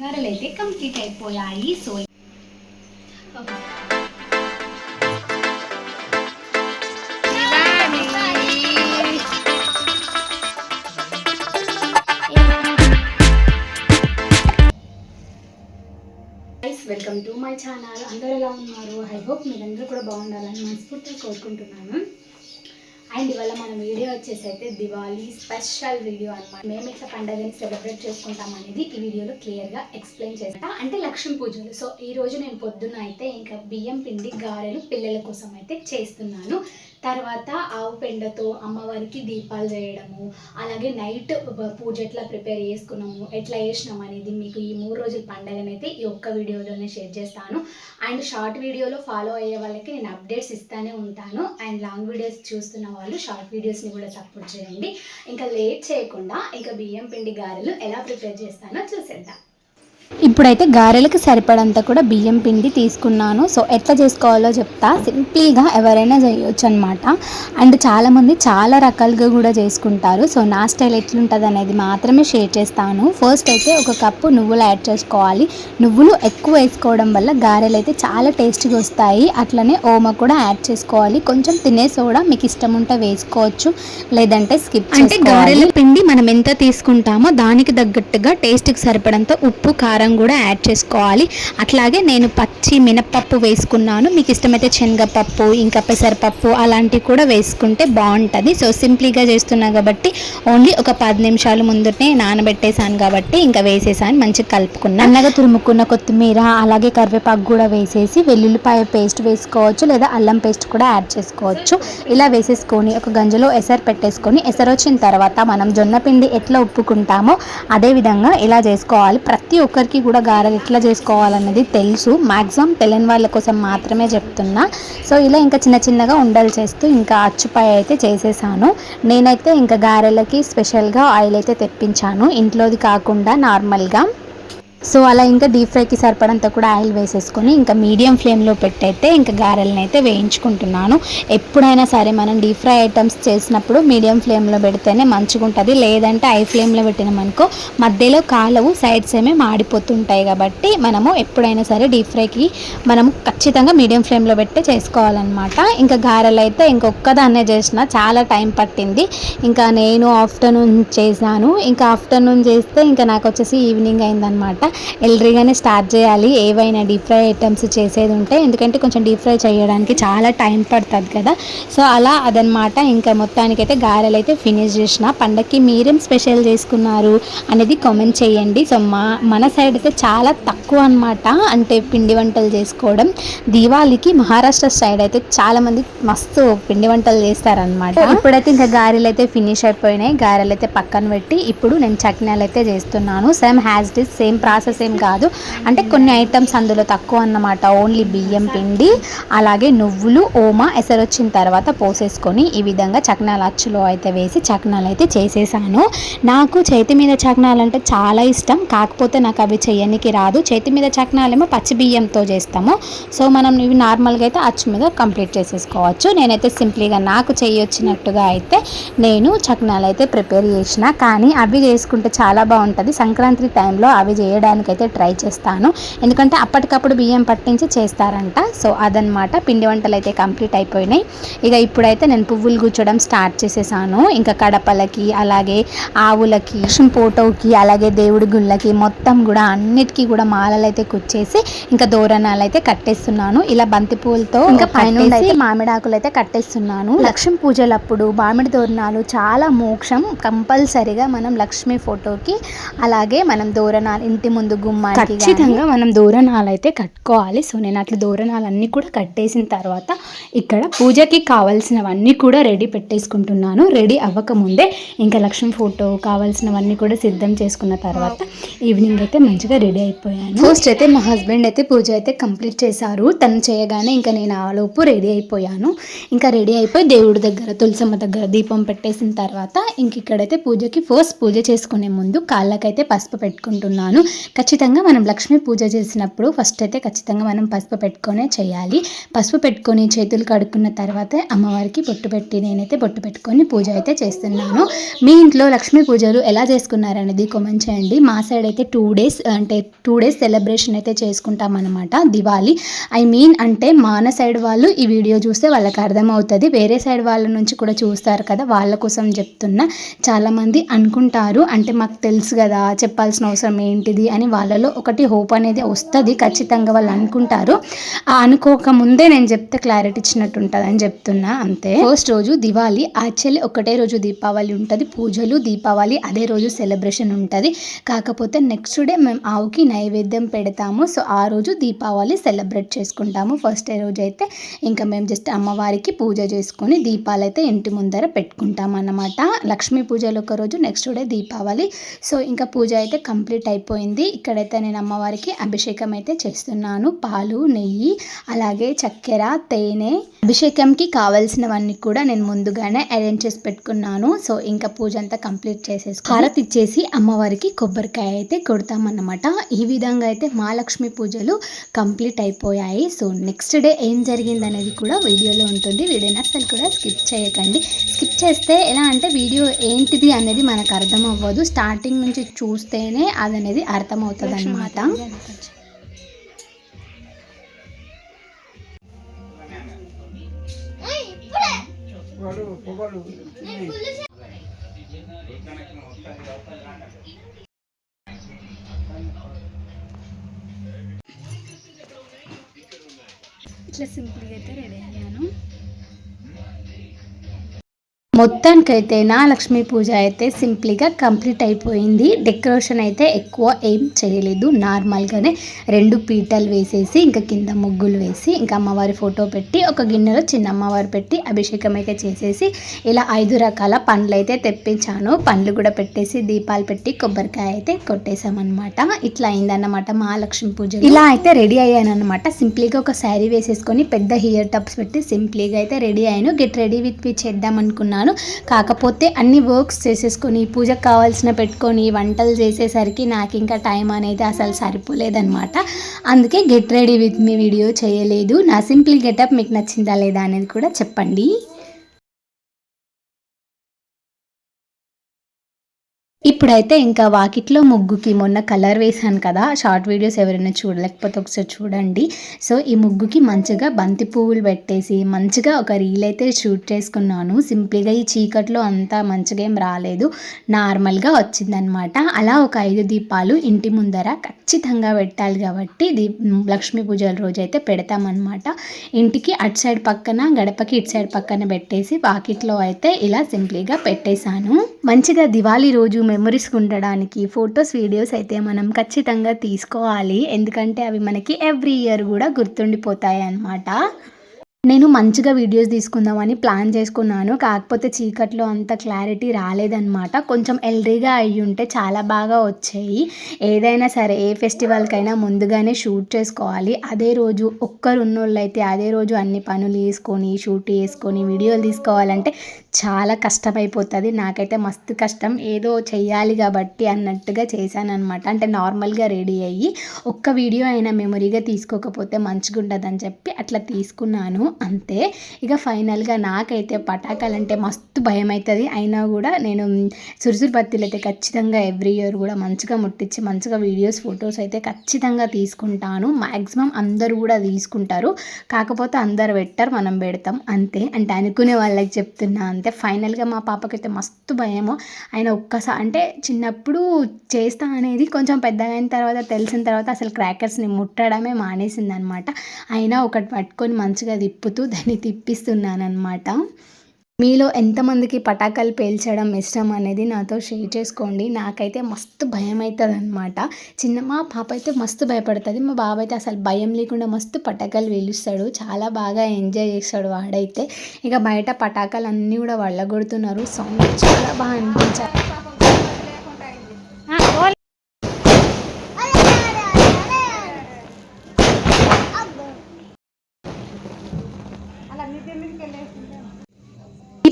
గారెలు అయితే కంప్లీట్ అయిపోయాయి so welcome to my channel అందరు ఎలా ఉన్నారు? ఐ హోప్ మీరందరూ కూడా బాగుండాలని మనస్ఫూర్తిగా కోరుకుంటున్నాను. అండ్ ఇవాళ మన వీడియో వచ్చేసి అయితే దివాళీ స్పెషల్ వీడియో అనమాట మేము ఇట్లా పండగని సెలబ్రేట్ చేసుకుంటాం అనేది ఈ వీడియోలో క్లియర్గా ఎక్స్ప్లెయిన్ చేస్తా. అంటే లక్ష్మీ పూజలు. సో ఈ రోజు నేను పొద్దున్న అయితే ఇంకా బియ్యం పిండి గారెలు పిల్లల కోసం అయితే చేస్తున్నాను. తర్వాత ఆవు పెండతో అమ్మవారికి దీపాలు చేయడము అలాగే నైట్ పూజ ఎట్లా ప్రిపేర్ చేసుకున్నాము ఎట్లా చేసినాం అనేది మీకు ఈ మూడు రోజుల పండగనైతే ఈ ఒక్క వీడియోలోనే షేర్ చేస్తాను. అండ్ షార్ట్ వీడియోలో ఫాలో అయ్యే వాళ్ళకి నేను అప్డేట్స్ ఇస్తానే ఉంటాను. అండ్ లాంగ్ వీడియోస్ చూస్తున్న వాళ్ళు షార్ట్ వీడియోస్ని కూడా సపోర్ట్ చేయండి. ఇంకా లేట్ చేయకుండా ఇంకా బియ్యం పిండి గారెలు ఎలా ప్రిపేర్ చేస్తానో చూసేద్దాం. ఇప్పుడైతే గారెలకు సరిపడంత కూడా బియ్యం పిండి తీసుకున్నాను. సో ఎట్లా చేసుకోవాలో చెప్తా. సింప్లీగా ఎవరైనా చేయొచ్చు అనమాట అండ్ చాలామంది చాలా రకాలుగా కూడా చేసుకుంటారు. సో నా స్టైల్ ఎట్లుంటుంది అనేది మాత్రమే షేర్ చేస్తాను. ఫస్ట్ అయితే ఒక కప్పు నువ్వులు యాడ్ చేసుకోవాలి. నువ్వులు ఎక్కువ వేసుకోవడం వల్ల గారెలు అయితే చాలా టేస్ట్గా వస్తాయి. అట్లనే ఓమ కూడా యాడ్ చేసుకోవాలి. కొంచెం తినే సోడా మీకు ఇష్టం ఉంటే వేసుకోవచ్చు. లేదంటే స్కిప్ అంటే గారెల పిండి మనం ఎంత తీసుకుంటామో దానికి తగ్గట్టుగా టేస్ట్కి సరిపడంత ఉప్పు కారం కారం కూడా యాడ్ చేసుకోవాలి. అట్లాగే నేను పచ్చి మినపప్పు వేసుకున్నాను. మీకు ఇష్టమైతే శనగపప్పు ఇంకా పెసరపప్పు అలాంటివి కూడా వేసుకుంటే బాగుంటుంది. సో సింప్లీగా చేస్తున్నా కాబట్టి ఓన్లీ ఒక పది నిమిషాలు ముందునే నానబెట్టేసాను కాబట్టి ఇంకా వేసేసాను మంచిగా కలుపుకున్నా. అన్నగా తురుముకున్న కొత్తిమీర అలాగే కరివేపాకు కూడా వేసేసి వెల్లుల్లిపాయ పేస్ట్ వేసుకోవచ్చు లేదా అల్లం పేస్ట్ కూడా యాడ్ చేసుకోవచ్చు. ఇలా వేసేసుకొని ఒక గంజలో ఎసరు పెట్టేసుకొని ఎసరు వచ్చిన తర్వాత మనం జొన్న పిండి ఎట్లా ఉప్పుకుంటామో అదే విధంగా ఇలా చేసుకోవాలి. ప్రతి అందరికీ కూడా గారెలు ఎట్లా చేసుకోవాలన్నది తెలుసు. మ్యాక్సిమం తెలియని వాళ్ళ కోసం మాత్రమే చెప్తున్నా. సో ఇలా ఇంకా చిన్న చిన్నగా ఉండలు చేస్తూ ఇంకా అచ్చుపాయ అయితే చేసేసాను. నేనైతే ఇంకా గారెలకి స్పెషల్గా ఆయిల్ అయితే తెప్పించాను. ఇంట్లోది కాకుండా నార్మల్గా సో అలా ఇంకా డీప్ ఫ్రైకి సరిపడంత కూడా ఆయిల్ వేసేసుకొని ఇంకా మీడియం ఫ్లేమ్లో పెట్టయితే ఇంకా గారెలను అయితే వేయించుకుంటున్నాను. ఎప్పుడైనా సరే మనం డీప్ ఫ్రై ఐటమ్స్ చేసినప్పుడు మీడియం ఫ్లేమ్లో పెడితేనే మంచిగా ఉంటుంది లేదంటే హై ఫ్లేమ్లో పెట్టినామనుకో మధ్యలో కాలవు సైడ్స్ ఏమే మాడిపోతుంటాయి కాబట్టి మనము ఎప్పుడైనా సరే డీప్ ఫ్రైకి మనం ఖచ్చితంగా మీడియం ఫ్లేమ్లో పెట్టి చేసుకోవాలన్నమాట. ఇంకా గారెలు అయితే ఇంకొక్కదాన్నే చేసిన చాలా టైం పట్టింది. ఇంకా నేను ఆఫ్టర్నూన్ చేశాను. ఇంకా ఆఫ్టర్నూన్ చేస్తే ఇంకా నాకు వచ్చేసి ఈవినింగ్ అయిందనమాట ఎల్రీగానే స్టార్ట్ చేయాలి. ఏవైనా డీప్ ఫ్రై ఐటమ్స్ చేసేది ఉంటే ఎందుకంటే కొంచెం డీప్ ఫ్రై చేయడానికి చాలా టైం పడుతుంది కదా. సో అలా అదనమాట. ఇంకా మొత్తానికైతే గారెలు అయితే ఫినిష్ చేసిన. పండగకి మీరేం స్పెషల్ చేసుకున్నారు అనేది కామెంట్ చేయండి. సో మా మన సైడ్ అయితే చాలా తక్కువ అనమాట అంటే పిండి వంటలు చేసుకోవడం. దీవాళికి మహారాష్ట్ర సైడ్ అయితే చాలా మంది మస్తు పిండి వంటలు చేస్తారనమాట ఇప్పుడైతే ఇంకా గారెలు అయితే ఫినిష్ అయిపోయినాయి. గారెలు అయితే పక్కన పెట్టి ఇప్పుడు నేను చట్నీలు అయితే చేస్తున్నాను same has this same process ఏం కాదు. అంటే కొన్ని ఐటమ్స్ అందులో తక్కువ అన్నమాట. ఓన్లీ బియ్యం పిండి అలాగే నువ్వులు ఓమ ఎసరు వచ్చిన తర్వాత పోసేసుకొని ఈ విధంగా చక్నాలు అచ్చులో అయితే వేసి చక్నాలు అయితే చేసేసాను. నాకు చేతి మీద చక్నాలు అంటే చాలా ఇష్టం. కాకపోతే నాకు అవి చేయనికి రాదు. చేతి మీద చక్నాలేమో పచ్చి బియ్యంతో చేస్తాము. సో మనం ఇవి నార్మల్గా అయితే అచ్చు మీద కంప్లీట్ చేసేసుకోవచ్చు. నేనైతే సింప్లీగా నాకు చేయొచ్చినట్టుగా అయితే నేను చక్నాలు అయితే ప్రిపేర్ చేసిన. కానీ అవి చేసుకుంటే చాలా బాగుంటుంది. సంక్రాంతి టైంలో అవి చేయడానికి అయితే ట్రై చేస్తాను. ఎందుకంటే అప్పటికప్పుడు బియ్యం పట్టించి చేస్తారంట. సో అదనమాట పిండి వంటలు అయితే కంప్లీట్ అయిపోయినాయి. ఇక ఇప్పుడైతే నేను పువ్వులు గుచ్చడం స్టార్ట్ చేసేసాను. ఇంకా కడపలకి అలాగే ఆవులకి ఫోటోకి అలాగే దేవుడి గుళ్ళకి మొత్తం కూడా అన్నిటికీ కూడా మాలలు అయితే కుచ్చేసి ఇంకా దూరణాలు అయితే కట్టేస్తున్నాను. ఇలా బంతి పూలతో ఇంకా పైన అయితే మామిడి ఆకులు అయితే కట్టేస్తున్నాను లక్ష్మీ పూజలప్పుడు మామిడి తోరణాలు చాలా మోక్షం కంపల్సరిగా మనం లక్ష్మీ ఫోటోకి అలాగే మనం దూరణాలు ఇంటి ముందు గుమ్మానికి ఖచ్చితంగా మనం దూరణాలు అయితే కట్టుకోవాలి. సో నేను అట్లా దూరణాలు అన్నీ కూడా కట్టేసిన తర్వాత ఇక్కడ పూజకి కావాల్సినవన్నీ కూడా రెడీ పెట్టేసుకుంటున్నాను. రెడీ అవ్వకముందే ఇంకా లక్ష్మీ ఫోటో కావాల్సినవన్నీ కూడా సిద్ధం చేసుకున్న తర్వాత ఈవినింగ్ అయితే మంచిగా రెడీ అయిపోయాను. ఫస్ట్ అయితే మా హస్బెండ్ అయితే పూజ అయితే కంప్లీట్ చేశారు. తను చేయగానే ఇంకా నేను ఆ లోపు రెడీ అయిపోయాను. ఇంకా రెడీ అయిపోయి దేవుడి దగ్గర తులసమ్మ దగ్గర దీపం పెట్టేసిన తర్వాత ఇంక ఇక్కడైతే పూజకి ఫస్ట్ పూజ చేసుకునే ముందు కాళ్ళకైతే పసుపు పెట్టుకుంటున్నాను. ఖచ్చితంగా మనం లక్ష్మీ పూజ చేసినప్పుడు ఫస్ట్ అయితే ఖచ్చితంగా మనం పసుపు పెట్టుకొనే చేయాలి. పసుపు పెట్టుకొని చేతులు కడుక్కున్న తర్వాతే అమ్మవారికి బొట్టు పెట్టి నేనైతే బొట్టు పెట్టుకొని పూజ అయితే చేస్తున్నాను. మీ ఇంట్లో లక్ష్మీ పూజలు ఎలా చేసుకున్నారనేది కామెంట్ చేయండి. మా సైడ్ అయితే టూ డేస్ అంటే టూ డేస్ సెలబ్రేషన్ అయితే చేసుకుంటాం అనమాట దివాళీ. ఐ మీన్ అంటే మాన సైడ్ వాళ్ళు ఈ వీడియో చూస్తే వాళ్ళకి అర్థమవుతుంది. వేరే సైడ్ వాళ్ళ నుంచి కూడా చూస్తారు కదా వాళ్ళ కోసం చెప్తున్నా చాలామంది అనుకుంటారు. అంటే మాకు తెలుసు కదా చెప్పాల్సిన అవసరం ఏంటిది అని వాళ్ళలో ఒకటి హోప్ అనేది వస్తుంది. ఖచ్చితంగా వాళ్ళు అనుకుంటారు. ఆ అనుకోక ముందే నేను చెప్తే క్లారిటీ ఇచ్చినట్టు ఉంటుంది అని చెప్తున్నా. అంతే. ఫస్ట్ రోజు దివాళీ యాక్చువల్లీ ఒకటే రోజు దీపావళి ఉంటుంది. పూజలు దీపావళి అదే రోజు సెలబ్రేషన్ ఉంటుంది. కాకపోతే నెక్స్ట్ డే మేము ఆవుకి నైవేద్యం పెడతాము. సో ఆ రోజు దీపావళి సెలబ్రేట్ చేసుకుంటాము. ఫస్ట్ డే రోజు అయితే ఇంకా మేము జస్ట్ అమ్మవారికి పూజ చేసుకొని దీపాలు అయితే ఇంటి ముందర పెట్టుకుంటాం అన్నమాట. లక్ష్మీ పూజలు ఒక రోజు నెక్స్ట్ డే దీపావళి. సో ఇంకా పూజ అయితే కంప్లీట్ అయిపోయింది. ఇక్కడైతే నేను అమ్మవారికి అభిషేకం అయితే చేస్తున్నాను. పాలు నెయ్యి అలాగే చక్కెర తేనె అభిషేకంకి కావాల్సినవన్నీ కూడా నేను ముందుగానే అరేంజ్ చేసి పెట్టుకున్నాను. సో ఇంకా పూజ అంతా కంప్లీట్ చేసేసి హారతి ఇచ్చేసి అమ్మవారికి కొబ్బరికాయ అయితే కొడతామన్నమాట. ఈ విధంగా అయితే మహాలక్ష్మి పూజలు కంప్లీట్ అయిపోయాయి. సో నెక్స్ట్ డే ఏం జరిగింది అనేది కూడా వీడియోలో ఉంటుంది. వీడియోని అసలు కూడా స్కిప్ చేయకండి. స్కిప్ చేస్తే ఎలా అంటే వీడియో ఏంటిది అనేది మనకు అర్థం అవ్వదు. స్టార్టింగ్ నుంచి చూస్తేనే అది అనేది అర్థమవుతుంది అనమాట ఇట్లా సింపుల్గా అయితే రెడీ అయ్యాను. మొత్తానికైతే నా లక్ష్మీ పూజ అయితే సింప్లీగా కంప్లీట్ అయిపోయింది. డెకరేషన్ అయితే ఎక్కువ ఏం చేయలేదు. నార్మల్గానే రెండు పీటలు వేసేసి ఇంకా కింద ముగ్గులు వేసి ఇంకా అమ్మవారి ఫోటో పెట్టి ఒక గిన్నెలో చిన్న అమ్మవారు పెట్టి అభిషేకం అయితే చేసేసి ఇలా ఐదు రకాల పండ్లు అయితే తెప్పించాను. పండ్లు కూడా పెట్టేసి దీపాలు పెట్టి కొబ్బరికాయ అయితే కొట్టేశామన్నమాట. ఇట్లా అయిందన్నమాట మా లక్ష్మీ పూజ ఇలా అయితే రెడీ అయ్యానమాట సింప్లీగా ఒక శారీ వేసేసుకొని పెద్ద హియర్ టప్స్ పెట్టి సింప్లీగా అయితే రెడీ అయ్యాను. గెట్ రెడీ విత్ మీ చేద్దాం అనుకున్నాను కాకపోతే అన్ని వర్క్స్ చేసేసుకొని పూజకు కావాల్సిన పెట్టుకొని వంటలు చేసేసరికి నాకు ఇంకా టైం అనేది అసలు సరిపోలేదన్నమాట. అందుకే get ready with me video చేయలేదు. నా సింపుల్ గెటప్ మీకు నచ్చిందా లేదా అనేది కూడా చెప్పండి. ఇప్పుడైతే ఇంకా వాకిట్లో ముగ్గుకి మొన్న కలర్ వేసాను కదా. షార్ట్ వీడియోస్ ఎవరైనా చూడలేకపోతే ఒకసారి చూడండి. సో ఈ ముగ్గుకి మంచిగా బంతి పువ్వులు పెట్టేసి మంచిగా ఒక రీల్ అయితే షూట్ చేసుకున్నాను. సింపుల్గా ఈ చీకట్లో అంతా మంచిగా ఏం రాలేదు. నార్మల్గా వచ్చిందనమాట అలా ఒక ఐదు దీపాలు ఇంటి ముందర ఖచ్చితంగా పెట్టాలి కాబట్టి దీ లక్ష్మీ పూజల రోజు అయితే పెడతామన్నమాట. ఇంటికి అటు సైడ్ పక్కన గడపకి ఇటు సైడ్ పక్కన పెట్టేసి వాకిట్లో అయితే ఇలా సింప్లీగా పెట్టేశాను. మంచిగా దివాళీ రోజు మెమరీస్ ఉండడానికి ఫొటోస్ వీడియోస్ అయితే మనం ఖచ్చితంగా తీసుకోవాలి. ఎందుకంటే అవి మనకి ఎవ్రీ ఇయర్ కూడా గుర్తుండిపోతాయి అన్నమాట. నేను మంచిగా వీడియోస్ తీసుకుందామని ప్లాన్ చేసుకున్నాను. కాకపోతే చీకట్లో అంత క్లారిటీ రాలేదన్నమాట. కొంచెం ఎల్రీగా అయ్యి ఉంటే చాలా బాగా వచ్చాయి. ఏదైనా సరే ఏ ఫెస్టివల్కైనా ముందుగానే షూట్ చేసుకోవాలి. అదే రోజు ఒక్కరు ఉన్నోళ్ళు అయితే అదే రోజు అన్ని పనులు వేసుకొని షూట్ చేసుకొని వీడియోలు తీసుకోవాలంటే చాలా కష్టమైపోతుంది. నాకైతే మస్తు కష్టం. ఏదో చెయ్యాలి కాబట్టి అన్నట్టుగా చేశానమాట అంటే నార్మల్గా రెడీ అయ్యి ఒక్క వీడియో అయినా మెమొరీగా తీసుకోకపోతే మంచిగా ఉంటుందని చెప్పి అట్లా తీసుకున్నాను. అంతే. ఇక ఫైనల్గా నాకైతే పటాకాలు అంటే మస్తు భయం అవుతుంది అయినా కూడా నేను సురుసురు బత్తీలు అయితే ఖచ్చితంగా ఎవ్రీ ఇయర్ కూడా మంచిగా ముట్టించి మంచిగా వీడియోస్ ఫొటోస్ అయితే ఖచ్చితంగా తీసుకుంటాను. మ్యాక్సిమం అందరూ కూడా తీసుకుంటారు. కాకపోతే అందరు పెట్టారు మనం పెడతాం. అంతే. అంటే అనుకునే వాళ్ళకి చెప్తున్నా అంతే. ఫైనల్గా మా పాపకైతే మస్తు భయము. ఆయన ఒక్కసారి అంటే చిన్నప్పుడు చేస్తా అనేది కొంచెం పెద్దగా అయిన తర్వాత తెలిసిన తర్వాత అసలు క్రాకర్స్ని ముట్టడమే మానేసింది అనమాట అయినా ఒకటి పట్టుకొని మంచిగా తిప్పుతూ దాన్ని తిప్పిస్తున్నాను అనమాట మీలో ఎంతమందికి పటాకాలు పేల్చడం ఇష్టం అనేది నాతో షేర్ చేసుకోండి. నాకైతే మస్తు భయం అవుతుంది అనమాట చిన్న మా పాప అయితే మస్తు భయపడుతుంది. మా బాబు అయితే అసలు భయం లేకుండా మస్తు పటాకాలు పేలుస్తాడు. చాలా బాగా ఎంజాయ్ చేస్తాడు వాడైతే. ఇక బయట పటాకాలు అన్నీ కూడా వళ్ళగొడుతున్నారు సౌండ్ చాలా బాగా అనిపించారు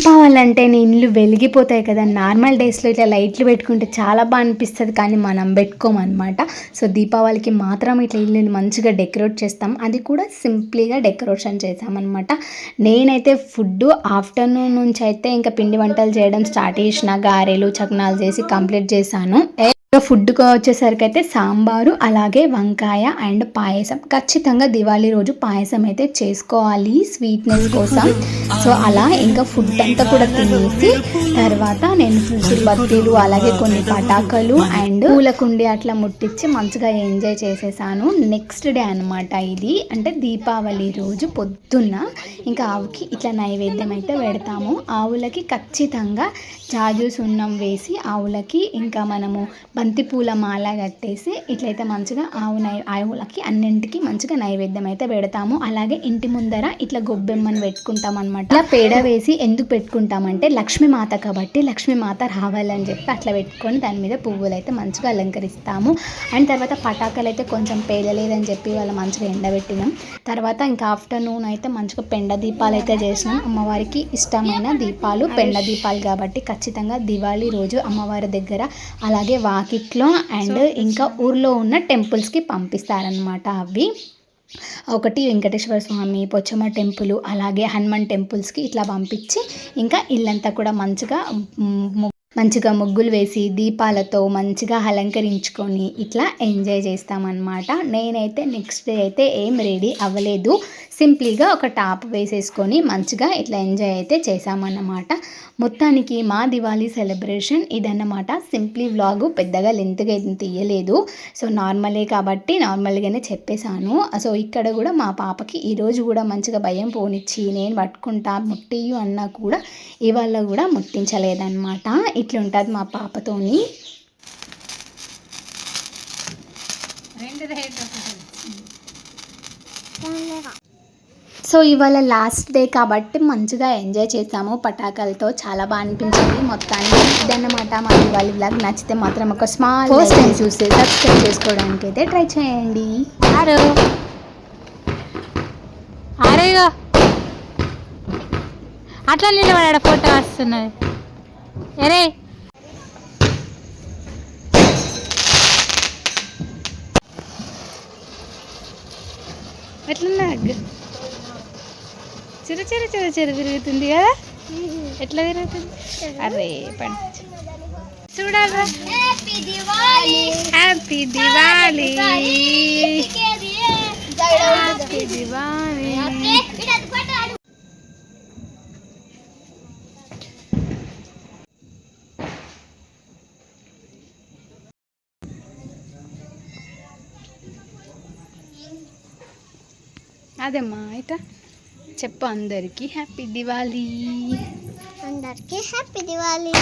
ఈ దీపావళి అంటే ఇల్లు వెలిగిపోతాయి కదా. నార్మల్ డేస్లో ఇట్లా లైట్లు పెట్టుకుంటే చాలా బాగా అనిపిస్తుంది. కానీ మనం పెట్టుకోమన్నమాట. సో దీపావళికి మాత్రం ఇట్లా ఇల్లుని మంచిగా డెకరేట్ చేస్తాం. అది కూడా సింప్లీగా డెకరేషన్ చేసామన్నమాట. నేనైతే ఫుడ్ ఆఫ్టర్నూన్ నుంచి అయితే ఇంకా పిండి వంటలు చేయడం స్టార్ట్ చేసిన గారెలు చక్నాలు చేసి కంప్లీట్ చేశాను. ఇంకా ఫుడ్కి వచ్చేసరికి అయితే సాంబారు అలాగే వంకాయ అండ్ పాయసం. ఖచ్చితంగా దివాళీ రోజు పాయసం అయితే చేసుకోవాలి స్వీట్నెస్ కోసం. సో అలా ఇంకా ఫుడ్ అంతా కూడా తినేసి తర్వాత నేను పూసులు బత్తీలు అలాగే కొన్ని పటాకలు అండ్ పూలకుండి అట్లా ముట్టించి మంచిగా ఎంజాయ్ చేసేసాను. నెక్స్ట్ డే అనమాట ఇది. అంటే దీపావళి రోజు పొద్దున్న ఇంకా ఆవుకి ఇట్లా నైవేద్యం అయితే పెడతాము. ఆవులకి ఖచ్చితంగా జాజు సున్నం వేసి ఆవులకి ఇంకా మనము బంతిపూల మాల కట్టేసి ఇట్లయితే మంచిగా ఆవు నై ఆవులకి అన్నింటికి మంచిగా నైవేద్యం అయితే పెడతాము. అలాగే ఇంటి ముందర ఇట్లా గొబ్బెమ్మని పెట్టుకుంటాం అనమాట ఇలా పేడ వేసి ఎందుకు పెట్టుకుంటామంటే లక్ష్మీమాత కాబట్టి లక్ష్మీమాత రావాలని చెప్పి అట్లా పెట్టుకొని దాని మీద పువ్వులు అయితే మంచిగా అలంకరిస్తాము. అండ్ తర్వాత పటాకులు అయితే కొంచెం పేలలేదని చెప్పి వాళ్ళు మంచిగా ఎండబెట్టినాం. తర్వాత ఇంకా ఆఫ్టర్నూన్ అయితే మంచిగా పెండ దీపాలు అయితే చేసినాం. అమ్మవారికి ఇష్టమైన దీపాలు పెండ దీపాలు కాబట్టి ఖచ్చితంగా దివాళీ రోజు అమ్మవారి దగ్గర అలాగే వాకిట్లో అండ్ ఇంకా ఊర్లో ఉన్న టెంపుల్స్కి పంపిస్తారనమాట అవి. ఒకటి వెంకటేశ్వర స్వామి పొచ్చమ్మ టెంపుల్ అలాగే హనుమాన్ టెంపుల్స్కి ఇట్లా పంపించి ఇంకా ఇల్లంతా కూడా మంచిగా మంచిగా ముగ్గులు వేసి దీపాలతో మంచిగా అలంకరించుకొని ఇట్లా ఎంజాయ్ చేస్తామన్నమాట. నేనైతే నెక్స్ట్ డే అయితే ఏం రెడీ అవ్వలేదు. సింప్లీగా ఒక టాప్ వేసేసుకొని మంచిగా ఇట్లా ఎంజాయ్ అయితే చేసామన్నమాట మొత్తానికి మా దివాళీ సెలబ్రేషన్ ఇదన్నమాట. సింప్లీ వ్లాగు పెద్దగా లెంత్గా ఏం తీయలేదు. సో నార్మలే కాబట్టి నార్మల్గానే చెప్పేశాను. సో ఇక్కడ కూడా మా పాపకి ఈరోజు కూడా మంచిగా భయం పోనిచ్చి నేను పట్టుకుంటా ముట్టియు అన్నా కూడా ఇవాళ కూడా ముట్టించలేదన్నమాట. ఇట్లుంటుంది మా పాపతోని. సో ఇవాళ లాస్ట్ డే కాబట్టి మంచిగా ఎంజాయ్ చేసాము. పటాకాలతో చాలా బాగా అనిపించింది. మొత్తానికి ఇదన్నమాట మా దివాళీ బ్లాగ్ నచ్చితే మాత్రం ఒక స్మాల్ ఫస్ట్ టైం చూస్తే సబ్స్క్రైబ్ చేసుకోవడానికి అయితే ట్రై చేయండి. ఆరు. ఆరేగా అట్లా నిలబడాడ ఫోటో వస్తున్నది? ఎరే ఎట్లున్నా చిర చిర చిర చిర తిరుగుతుంది కదా? ఎట్లా తిరుగుతుంది? అరే పండి. చూడాలి హ్యాపీ దివాళీ హ్యాపీ దివాళీ అదేమ్మా అయితే చెప్పు అందరికీ హ్యాపీ దివాళీ. అందరికీ హ్యాపీ దివాళీ.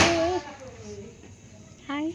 హాయ్